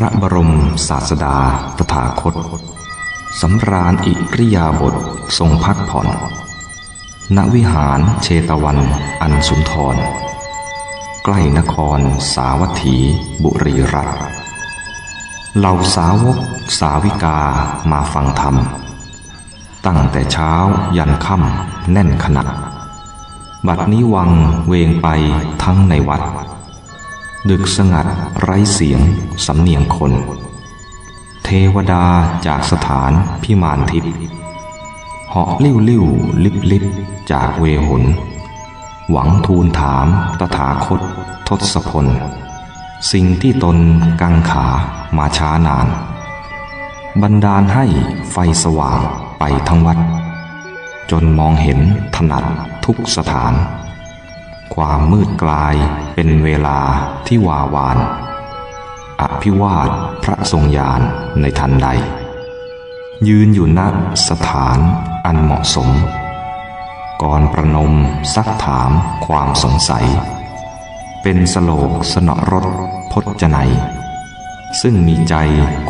พระบรมศาสดาตถาคตสำราญอิริยาบถทรงพักผ่อน ณวิหารเชตวันอันสุนทร ใกล้นครสาวัตถีบุรีรัตน์เหล่าสาวกสาวิกามาฟังธรรม ตั้งแต่เช้ายันค่ำแน่นขนาดบัดนี้วังเวงไปทั้งในวัด ดึกสงัดไร้เสียง สำเนียงคน เทวดาจากสถานพิมานทิพย์เหาะลิ้วลิ้วลิบลิบจากเวหน หวังทูลถามตถาคตทศพล สิ่งที่ตนกังขามาช้านาน บันดาลให้ไฟสว่างไปทั้งวัด จนมองเห็นถนัดทุกสถาน ความมืดกลายเป็นเวลาที่วาวาน อภิวาทพระทรงยานในทันใด ยืนอยู่ณสถานอันเหมาะสม ก่อนประนมซักถามความสงสัย เป็นสโลกสนรสพจนัย ซึ่งมีใจ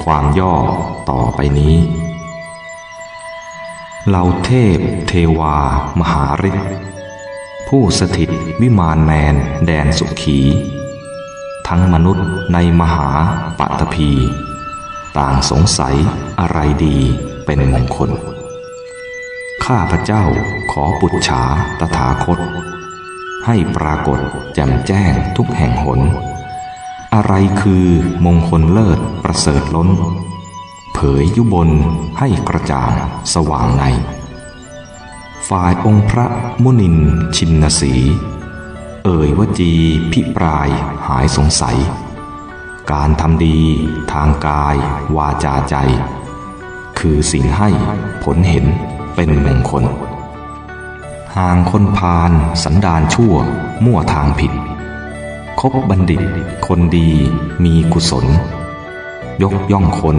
ความย่อต่อไปนี้เหล่าเทพเทวามหาฤทธิ์ ผู้สถิตวิมานแมนแดนสุขี ทั้งมนุษย์ในมหาปัตภีต่างสงสัยอะไรดีเป็นมงคล ข้าพระเจ้าขอปุจฉาตถาคต ให้ปรากฏแจ่มแจ้งทุกแห่งหน อะไรคือมงคลเลิศประเสริฐล้น เผยยุบนให้กระจ่างสว่างใน ฝ่ายองค์พระมุนินชินสี เอ่ยวจีพิปรายหายสงสัย การทำดีทางกายวาจาใจ คือสิ่งให้ผลเห็นเป็นมงคลห่างคนพาลสันดานชั่วมั่วทางผิด คบบัณฑิต คนดีมีกุศล ยกย่องคน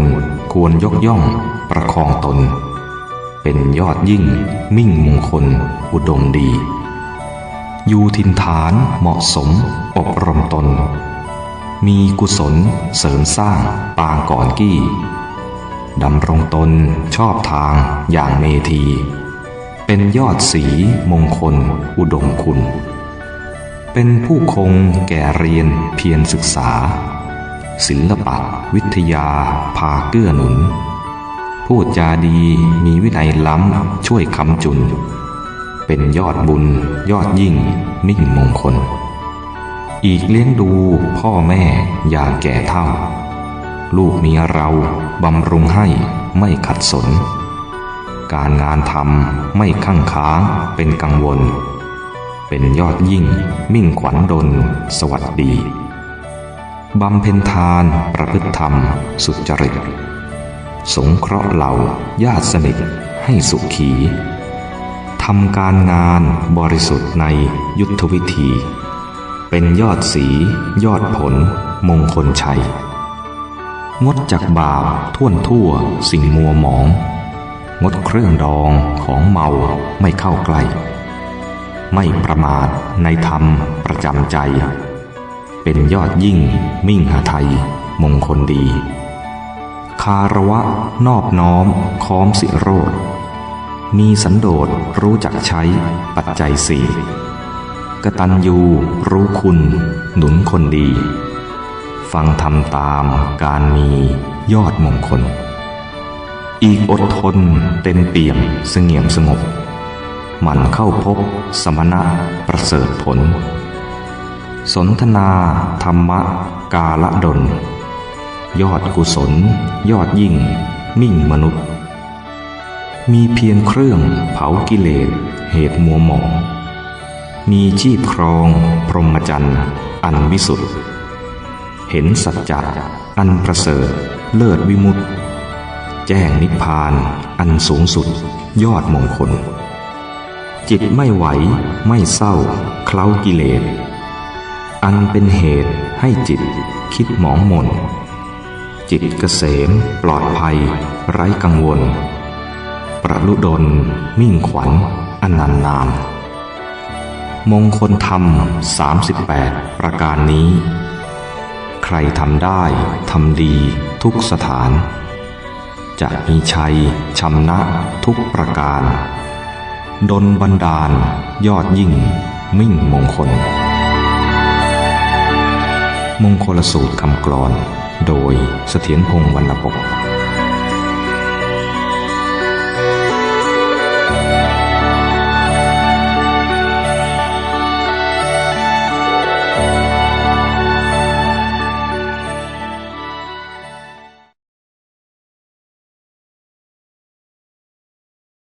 ควรยกย่องประคองตน เป็นยอดยิ่ง มิ่งมงคล อุดมดี อยู่ทินฐานเหมาะสม อบรมตน มีกุศลเสริมสร้างปางก่อนกี้ดำรงตนชอบทางอย่างเมธี เป็นยอดสีมงคล อุดมคุณ เป็นผู้คงแก่เรียนเพียรศึกษา ศิลปะวิทยาพาเกื้อหนุน พูดจาดีมีวินัยล้ำช่วยคำจุน เป็นยอดบุญยอดยิ่ง มิ่งมงคล อีกเลี้ยงดูพ่อแม่อย่างแก่เท่า ลูกเมียเราบำรุงให้ไม่ขัดสน การงานทำไม่ข้างค้างเป็นกังวล เป็นยอดยิ่ง มิ่งขวัญดล สวัสดีบำเพ็ญทานประพฤติธรรม สุจริต สงเคราะห์เหล่าญาติสนิทให้สุขี ทำการงานบริสุทธิ์ในยุทธวิธี เป็นยอดสี ยอดผล มงคลชัย งดจากบาปท่วนทั่วสิ่งมัวหมอง งดเครื่องดองของเมาไม่เข้าใกล้ ไม่ประมาทในธรรมประจำใจ เป็นยอดยิ่งมิ่งหาไทย มงคลดีาระวะ นอบน้อม ค้อมสิโรดมีสันโดษรู้จักใช้ปัจจัยสี่กตัญญูรู้คุณ หนุนคนดี ฟังทำตามการมียอดมงคล อีกอดทนเต็มเปี่ยมเสงี่ยมสงบหมันเข้าพบสมณะประเสริฐผล สนทนาธรรมะกาละดล ยอดกุศล ยอดยิ่ง มิ่งมนุษย์ มีเพียงเครื่องเผากิเลสเหตุมัวหมองมีชีพครอง พรหมจรรย์อันวิสุทธิ์เห็นสัจจะอันประเสริฐเลิศวิมุตติ แจ้งนิพพานอันสูงสุด ยอดมงคล จิตไม่ไหวไม่เศร้า เคล้ากิเลส อันเป็นเหตุให้จิตคิดหมองหมน จิตเกษม ปลอดภัย ไร้กังวล ประลุดล มิ่งขวัญอนันนาม มงคลธรรม 38 ประการนี้ ใครทำได้ ทำดีทุกสถาน จะมีชัยชำนะทุกประการดลบันดาล ยอดยิ่ง มิ่งมงคล มงคลสูตรคำกลอน โดยเสถียรพงศ์วรรณปก